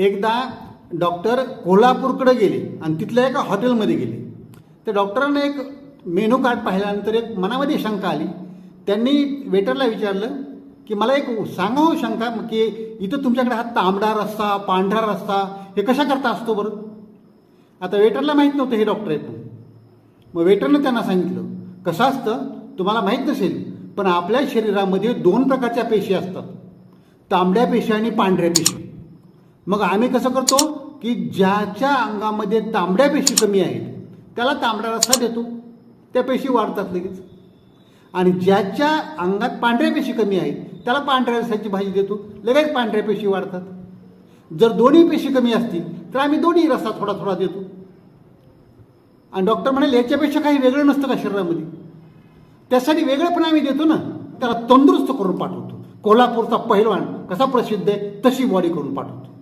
एकदा डॉक्टर कोल्हापूरकडे गेले आणि तिथल्या एका हॉटेलमध्ये गेले. त्या डॉक्टरांना एक मेनू कार्ड पाहिल्यानंतर एक मनामध्ये शंका आली. त्यांनी वेटरला विचारलं की मला एक सांगा हो शंका की इथं तुमच्याकडे हा तांबडा रस्ता पांढरा रस्ता हे कशा करता असतो बरं? आता वेटरला माहीत नव्हतं हे डॉक्टर आहेत मग वेटरनं त्यांना सांगितलं कसं असतं? तुम्हाला माहीत नसेल पण आपल्या शरीरामध्ये दोन प्रकारच्या पेशी असतात. तांबड्या पेशी आणि पांढऱ्या पेशी. मग आम्ही कसं करतो की ज्याच्या अंगामध्ये तांबड्या पेशी कमी आहेत त्याला तांबडा रस्सा देतो. त्या पेशी वाढतात लगेच. आणि ज्याच्या अंगात पांढऱ्या पेशी कमी आहेत त्याला पांढऱ्या रस्साची भाजी देतो. लगेच पांढऱ्या पेशी वाढतात. जर दोन्ही पेशी कमी असतील तर आम्ही दोन्ही रस्सा थोडा थोडा देतो. आणि डॉक्टर म्हणाले याच्यापेक्षा काही वेगळं नसतं का शरीरामध्ये? त्यासाठी वेगळं पण आम्ही देतो ना. त्याला तंदुरुस्त करून पाठवतो. कोल्हापूरचा पहिलवान कसा प्रसिद्ध आहे तशी बॉडी करून पाठवतो.